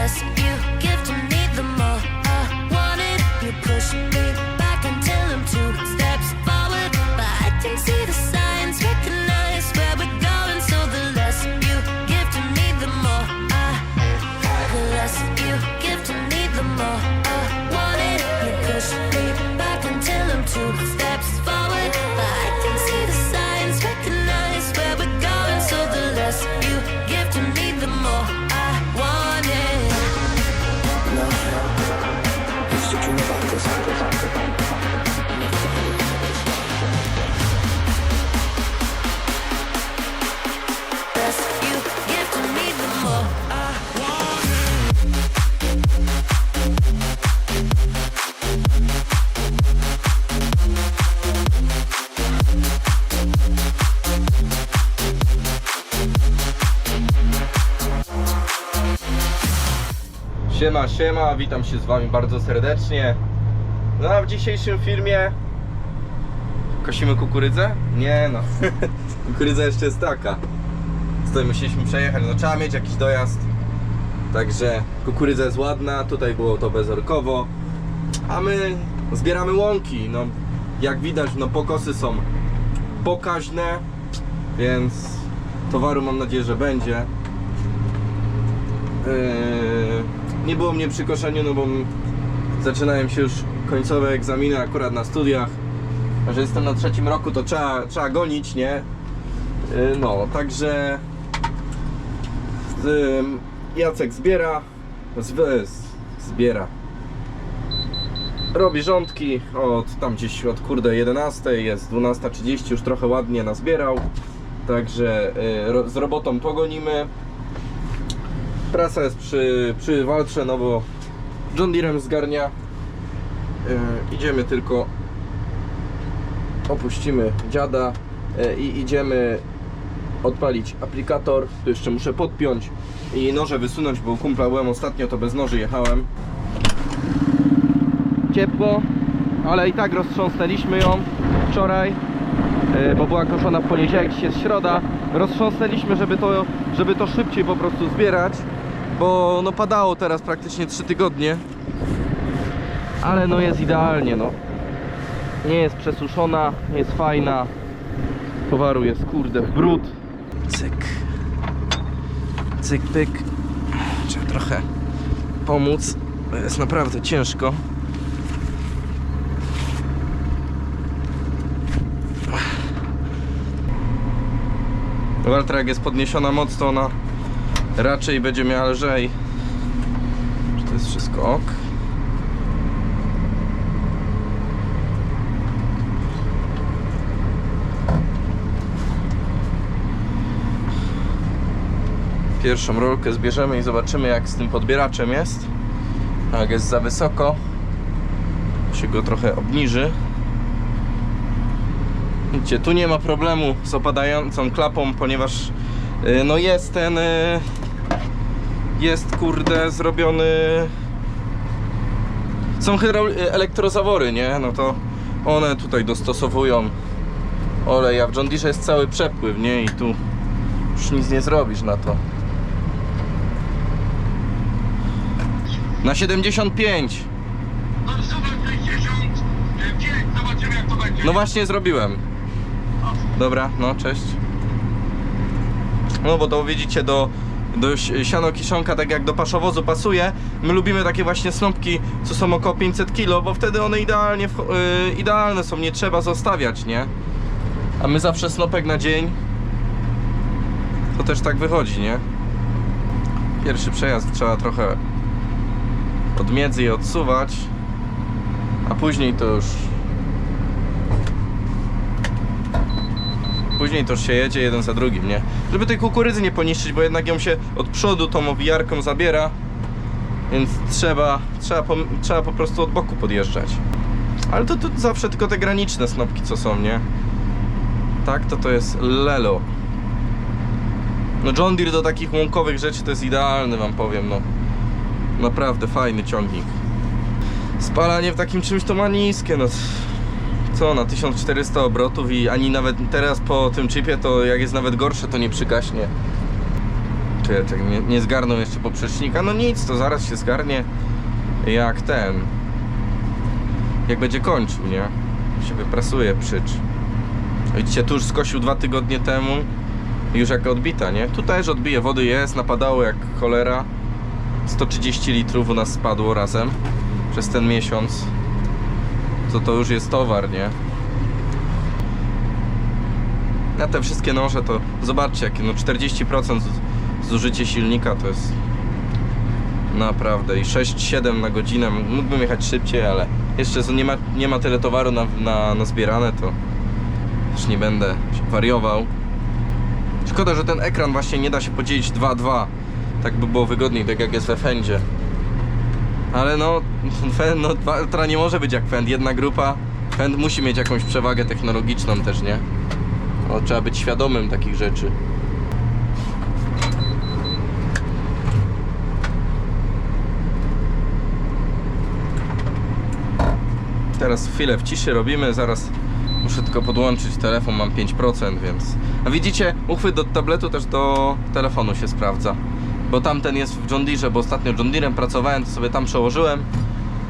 just you サンドサンド Siema, siema, witam się z wami bardzo serdecznie. No a w dzisiejszym filmie kosimy kukurydzę? Nie no, kukurydza jeszcze jest taka. Tutaj musieliśmy przejechać, no trzeba mieć jakiś dojazd. Także kukurydza jest ładna, tutaj było to bezorkowo. A my zbieramy łąki, no jak widać, no pokosy są pokaźne, więc towaru mam nadzieję, że będzie. Yy, nie było mnie przy koszeniu, no bo m- zaczynają się już końcowe egzaminy akurat na studiach. Że jestem na trzecim roku, to trzeba, trzeba gonić, nie? Yy, no, także Jacek zbiera, z, zbiera. Robi rządki od tam gdzieś od kurde 11, jest 12.30, już trochę ładnie nazbierał. Także ro, z robotą pogonimy. Prasa jest przy, przy waltrze, no bo John Deerem zgarnia. Yy, idziemy tylko opuścimy dziada yy, i idziemy odpalić aplikator. Tu jeszcze muszę podpiąć i noże wysunąć, bo kumpla byłem ostatnio, to bez noży jechałem. Ciepło, ale i tak roztrząsnęliśmy ją wczoraj e, bo była koszona w poniedziałek, dzisiaj jest środa. Roztrząsnęliśmy, żeby to, żeby to szybciej po prostu zbierać, bo no padało teraz praktycznie 3 tygodnie. Ale no jest idealnie, no. Nie jest przesuszona, jest fajna. Towaru jest kurde brud. Cyk. Cyk, pyk. Trzeba trochę pomóc. Jest naprawdę ciężko. Waltra jak jest podniesiona moc, to ona raczej będzie miała lżej. Czy to jest wszystko ok? Pierwszą rolkę zbierzemy i zobaczymy jak z tym podbieraczem jest. Jak jest za wysoko, się go trochę obniży. Widzicie, tu nie ma problemu z opadającą klapą, ponieważ y, no jest ten y, jest kurde zrobiony są elektrozawory, nie? No to one tutaj dostosowują olej, a w John Deere jest cały przepływ, nie? I tu już nic nie zrobisz na to. Na 75. No super 60, gdzie? Zobaczymy jak to będzie. No właśnie zrobiłem. Dobra, no cześć. No bo to widzicie do, do si- siano kiszonka tak jak do paszowozu pasuje. My lubimy takie właśnie snopki, co są około 500 kg, bo wtedy one idealnie wcho- y, idealne są, nie trzeba zostawiać, nie? A my zawsze snopek na dzień. To też tak wychodzi, nie? Pierwszy przejazd trzeba trochę od miedzy i odsuwać, a później to już Później to się jedzie jeden za drugim, nie? Żeby tej kukurydzy nie poniszczyć, bo jednak ją się od przodu tą owijarką zabiera. Więc trzeba, trzeba, po, trzeba po prostu od boku podjeżdżać. Ale to, to zawsze tylko te graniczne snopki co są, nie? Tak, to to jest lelo. No John Deere do takich łąkowych rzeczy to jest idealny, wam powiem, no. Naprawdę fajny ciągnik. Spalanie w takim czymś to ma niskie, no na 1400 obrotów i ani nawet teraz po tym chipie to jak jest nawet gorsze to nie przygaśnie. Czekaj, nie, nie zgarnął jeszcze poprzecznika. No nic, to zaraz się zgarnie jak ten. Jak będzie kończył, nie? Się wyprasuje przycz. Widzicie, tu już skosił dwa tygodnie temu. Już jak odbita, nie? Tu też odbije, wody jest, napadało jak cholera. 130 litrów u nas spadło razem przez ten miesiąc. To to już jest towar, nie? Na te wszystkie noże to zobaczcie jakie no 40% z- zużycie silnika to jest naprawdę i 6-7 na godzinę mógłbym jechać szybciej, ale jeszcze nie ma, nie ma tyle towaru na, na, na zbierane to już nie będę wariował. Szkoda, że ten ekran właśnie nie da się podzielić 2-2 tak by było wygodniej, tak jak jest we Fendzie. Ale no, Fend, no Valtra nie może być jak Fend, jedna grupa. Fend musi mieć jakąś przewagę technologiczną też, nie? No, trzeba być świadomym takich rzeczy. Teraz chwilę w ciszy robimy, zaraz muszę tylko podłączyć telefon, mam 5%, więc... A widzicie, uchwyt do tabletu też do telefonu się sprawdza. Bo tamten jest w John Deere, bo ostatnio John Deerem pracowałem, to sobie tam przełożyłem.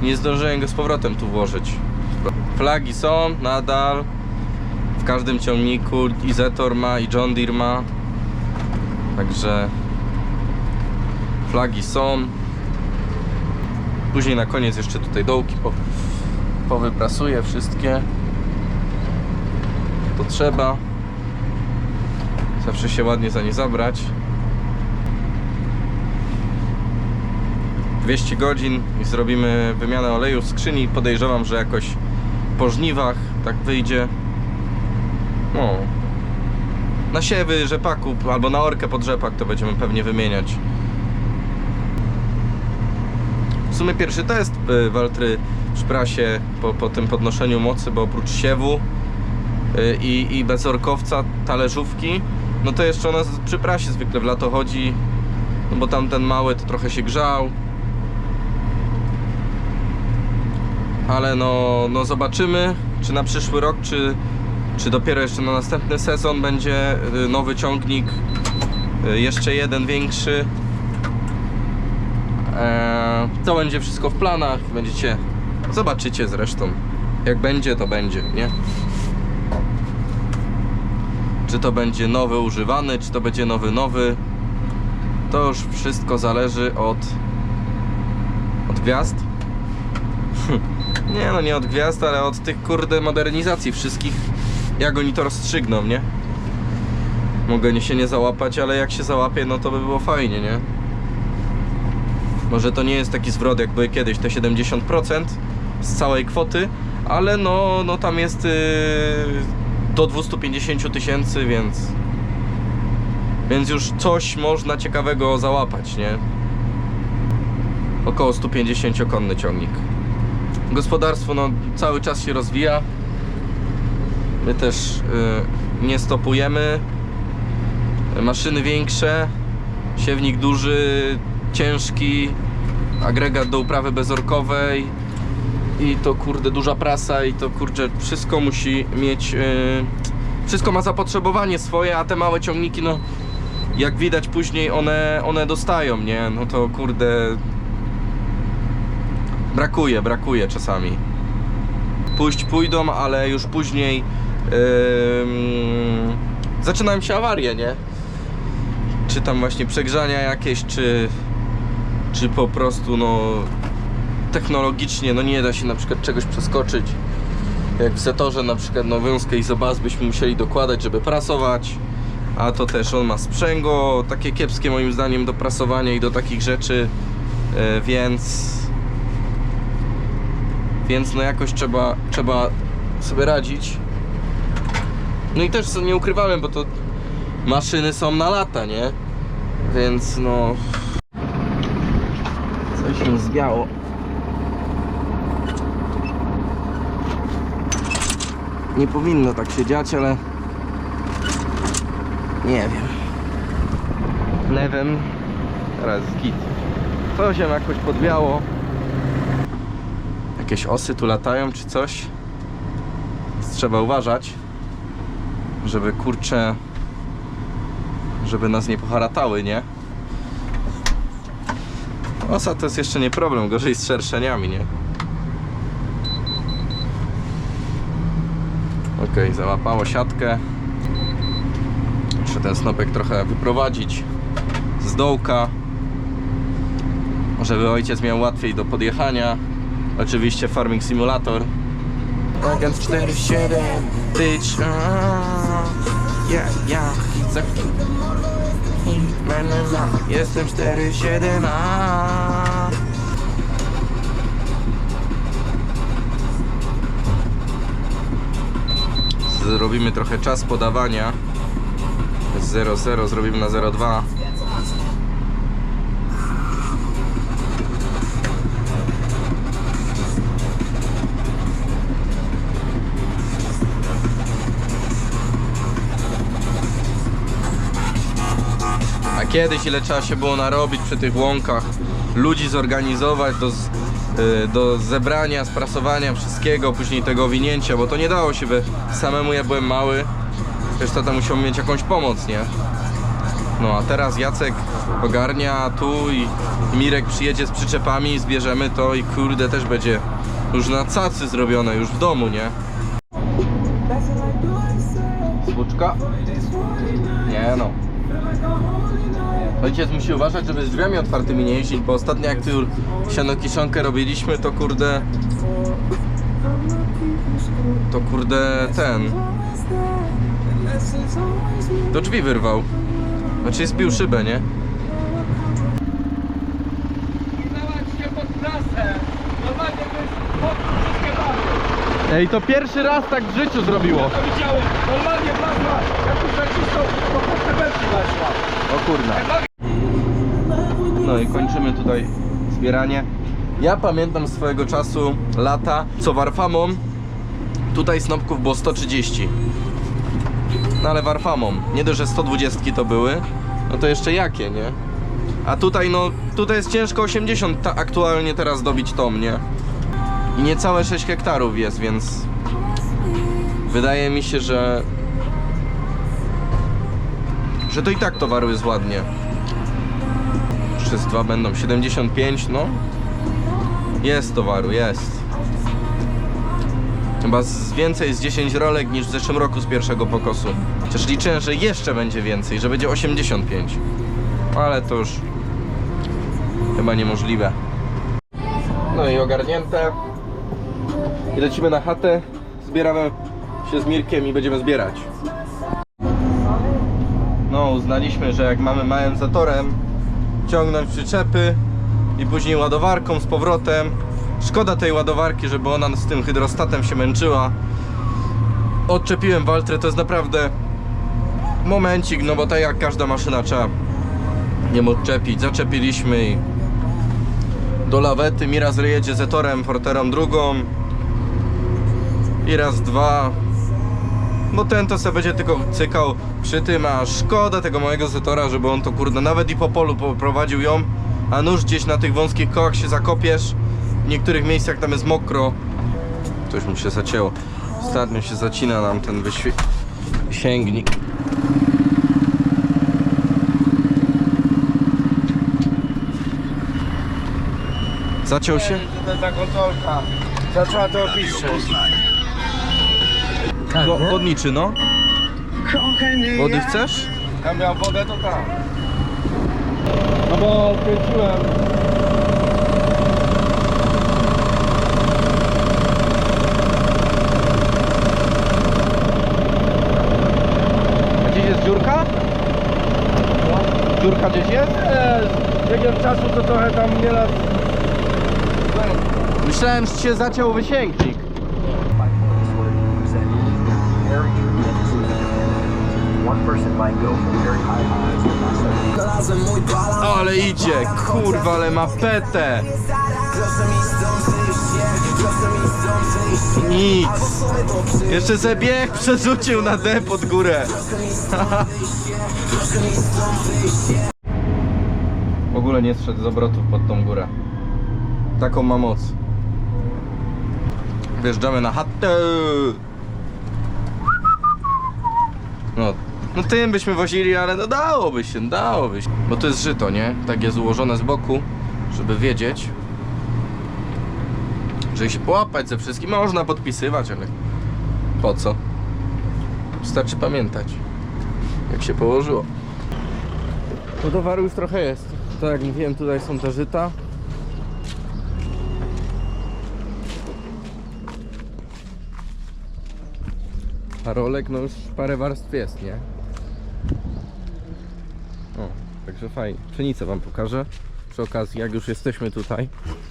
Nie zdążyłem go z powrotem tu włożyć. Flagi są nadal. W każdym ciągniku i Zetor ma i John Deere ma. Także flagi są. Później na koniec jeszcze tutaj dołki po, powyprasuję wszystkie. To trzeba. Zawsze się ładnie za nie zabrać. 200 godzin i zrobimy wymianę oleju w skrzyni. Podejrzewam, że jakoś po żniwach tak wyjdzie. No. Na siewy rzepaku albo na orkę pod rzepak to będziemy pewnie wymieniać. W sumie pierwszy test y, Waltry w prasie po, po tym podnoszeniu mocy, bo oprócz siewu y, i, i bezorkowca talerzówki, no to jeszcze ona przy prasie zwykle w lato chodzi, no bo tamten mały to trochę się grzał. Ale no, no zobaczymy, czy na przyszły rok, czy, czy dopiero jeszcze na następny sezon będzie y, nowy ciągnik, y, jeszcze jeden większy. Eee, to będzie wszystko w planach, będziecie, zobaczycie zresztą. Jak będzie, to będzie, nie? Czy to będzie nowy używany, czy to będzie nowy nowy, to już wszystko zależy od od gwiazd. Nie no, nie od gwiazd, ale od tych kurde modernizacji wszystkich. Jak oni to rozstrzygną, nie? Mogę się nie załapać, ale jak się załapie, no to by było fajnie, nie? Może to nie jest taki zwrot jak były kiedyś, te 70% z całej kwoty, ale no, no tam jest yy, do 250 tysięcy, więc więc już coś można ciekawego załapać, nie? Około 150-konny ciągnik. Gospodarstwo no, cały czas się rozwija. My też y, nie stopujemy. Maszyny większe, siewnik duży, ciężki, agregat do uprawy bezorkowej i to kurde duża prasa i to kurczę wszystko musi mieć y, wszystko ma zapotrzebowanie swoje, a te małe ciągniki no jak widać później one, one dostają, nie? No to kurde brakuje, brakuje czasami. Pójść pójdą, ale już później ym, zaczynają się awarie, nie? Czy tam właśnie przegrzania jakieś, czy, czy po prostu no technologicznie no nie da się na przykład czegoś przeskoczyć. Jak w Zetorze na przykład no wiązkę izobaz byśmy musieli dokładać, żeby prasować. A to też on ma sprzęgło, takie kiepskie moim zdaniem do prasowania i do takich rzeczy, e, więc więc no jakoś trzeba, trzeba sobie radzić. No i też nie ukrywałem, bo to maszyny są na lata, nie? Więc no coś się zwiało. Nie powinno tak się dziać, ale nie wiem. Lewem teraz git. To się jakoś podwiało. Jakieś osy tu latają czy coś. Trzeba uważać, żeby kurcze, żeby nas nie poharatały, nie? Osa to jest jeszcze nie problem, gorzej z szerszeniami, nie? Okej, załapało siatkę. Muszę ten snopek trochę wyprowadzić z dołka, żeby ojciec miał łatwiej do podjechania. Oczywiście Farming Simulator. Agent 47, bitch, aaa, yeah, yeah, za... Jestem 47, aaa. Zrobimy trochę czas podawania. Z 0,0 zrobimy na 0,2. Kiedyś ile trzeba się było narobić przy tych łąkach, ludzi zorganizować do, y, do zebrania, sprasowania wszystkiego, później tego winięcia, bo to nie dało się by samemu, ja byłem mały, też tata musiał mieć jakąś pomoc, nie? No a teraz Jacek ogarnia tu i Mirek przyjedzie z przyczepami, zbierzemy to i kurde też będzie już na cacy zrobione, już w domu, nie? Słuczka? Nie no. Ojciec musi uważać, żeby z drzwiami otwartymi nie jeździć, bo ostatnio jak tu sianokiszonkę robiliśmy, to kurde... To kurde ten... Do drzwi wyrwał. Znaczy zbił szybę, nie? Ej, to pierwszy raz tak w życiu zrobiło. To widziałem. Normalnie plazma, jak tu zacisnął, to te belki weszła. O kurna. No i kończymy tutaj zbieranie. Ja pamiętam swojego czasu lata, co warfamą tutaj snopków było 130. No ale warfamą, nie dość, że 120 to były, no to jeszcze jakie, nie? A tutaj no, tutaj jest ciężko 80 ta, aktualnie teraz dobić tom, nie? I niecałe 6 hektarów jest, więc wydaje mi się, że że to i tak towaru jest ładnie. Przez dwa będą 75, no. Jest towaru, jest. Chyba z więcej z 10 rolek niż w zeszłym roku z pierwszego pokosu. Chociaż liczę, że jeszcze będzie więcej, że będzie 85. Ale to już chyba niemożliwe. No i ogarnięte. I lecimy na chatę. Zbieramy się z Mirkiem i będziemy zbierać. No, uznaliśmy, że jak mamy małym zatorem ciągnąć przyczepy i później ładowarką z powrotem. Szkoda tej ładowarki, żeby ona z tym hydrostatem się męczyła. Odczepiłem Waltrę, to jest naprawdę momencik, no bo tak jak każda maszyna trzeba ją odczepić. Zaczepiliśmy i do lawety. Miraz jedzie zetorem, forterą drugą. I raz, dwa, no ten to sobie będzie tylko cykał przy tym, a szkoda tego małego Zetora, żeby on to kurde nawet i po polu poprowadził ją, a nóż gdzieś na tych wąskich kołach się zakopiesz. W niektórych miejscach tam jest mokro. Coś mu się zacięło. Ostatnio się zacina nam ten wyświe... sięgnik. Zaciął się? Ta. Zaczęła to opiszczeć. Wo- wodniczy, no. Wody chcesz? Ja miał wodę, to tak. No bo kręciłem. A gdzieś jest dziurka? Dziurka gdzieś jest? Z biegiem czasu to trochę tam nieraz... Myślałem, że się zaciął wysięgnik. Ale idzie, kurwa, ale ma petę. Nic. Jeszcze se bieg przerzucił na D pod górę. w ogóle nie zszedł z obrotów pod tą górę. Taką ma moc. Wjeżdżamy na chatę. No, no tym byśmy wozili, ale no dałoby się, dałoby się. Bo to jest żyto, nie? Tak jest ułożone z boku. żeby wiedzieć, że się połapać ze wszystkim można podpisywać, ale po co? Wystarczy pamiętać, jak się położyło. To towaru już trochę jest. Tak jak mówiłem, tutaj są te żyta. A rolek, no już parę warstw jest, nie? O, także fajnie. Pszenicę wam pokażę. Przy okazji, jak już jesteśmy tutaj.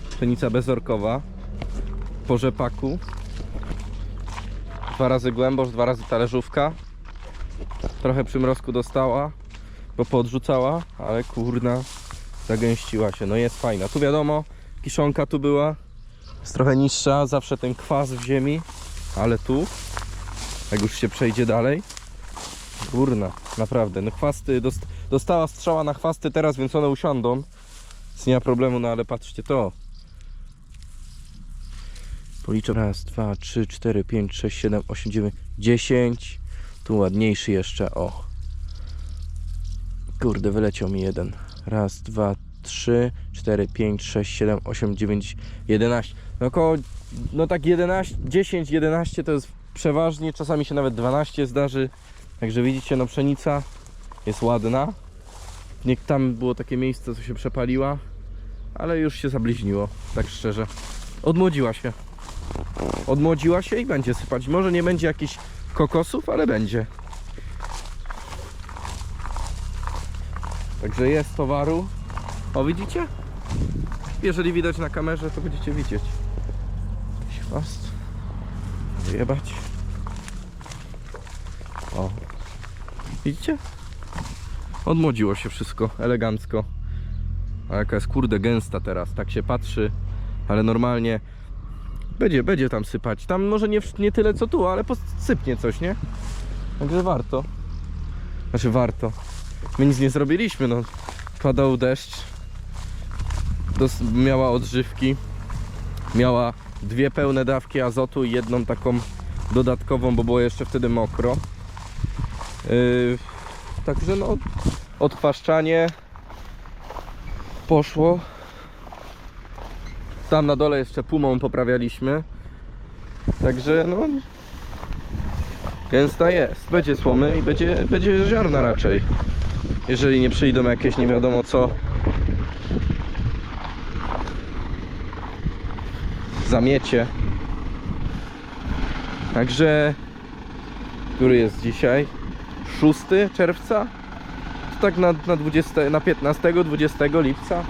Pszenica bezorkowa. Po rzepaku. Dwa razy głębosz, dwa razy talerzówka. Trochę przymrozku dostała, bo podrzucała, ale kurna zagęściła się. No jest fajna. Tu wiadomo, kiszonka tu była. Jest trochę niższa, zawsze ten kwas w ziemi, ale tu, jak już się przejdzie dalej, kurna, naprawdę. No chwasty, dost, dostała strzała na chwasty teraz, więc one usiądą. Więc nie ma problemu, no ale patrzcie to. Policzę raz, dwa, trzy, cztery, pięć, sześć, siedem, osiem, dziewięć, dziesięć. Tu ładniejszy jeszcze, o. Kurde, wyleciał mi jeden. Raz, dwa, trzy, cztery, pięć, sześć, siedem, osiem, dziewięć, jedenaście. No około, no tak 11, 10, 11 to jest przeważnie, czasami się nawet 12 zdarzy. Także widzicie, no pszenica jest ładna. Niech tam było takie miejsce, co się przepaliła, ale już się zabliźniło, tak szczerze. Odmłodziła się. Odmłodziła się i będzie sypać. Może nie będzie jakichś kokosów, ale będzie. Także jest towaru. O, widzicie? Jeżeli widać na kamerze, to będziecie widzieć. Jakiś chwast. Wyjebać. O. Widzicie? Odmłodziło się wszystko elegancko. A jaka jest kurde gęsta teraz. Tak się patrzy, ale normalnie będzie, będzie tam sypać. Tam może nie, nie tyle co tu, ale sypnie coś, nie? Także warto. Znaczy warto. My nic nie zrobiliśmy, no. Padał deszcz. Dos miała odżywki. Miała dwie pełne dawki azotu i jedną taką dodatkową, bo było jeszcze wtedy mokro. Yy, także no, odpaszczanie poszło. Tam na dole jeszcze pumą poprawialiśmy. Także no gęsta jest. Będzie słomy i będzie, będzie ziarna raczej. Jeżeli nie przyjdą jakieś nie wiadomo co. Zamiecie. Także który jest dzisiaj? 6 czerwca? To tak na, na 20, na 15, 20 lipca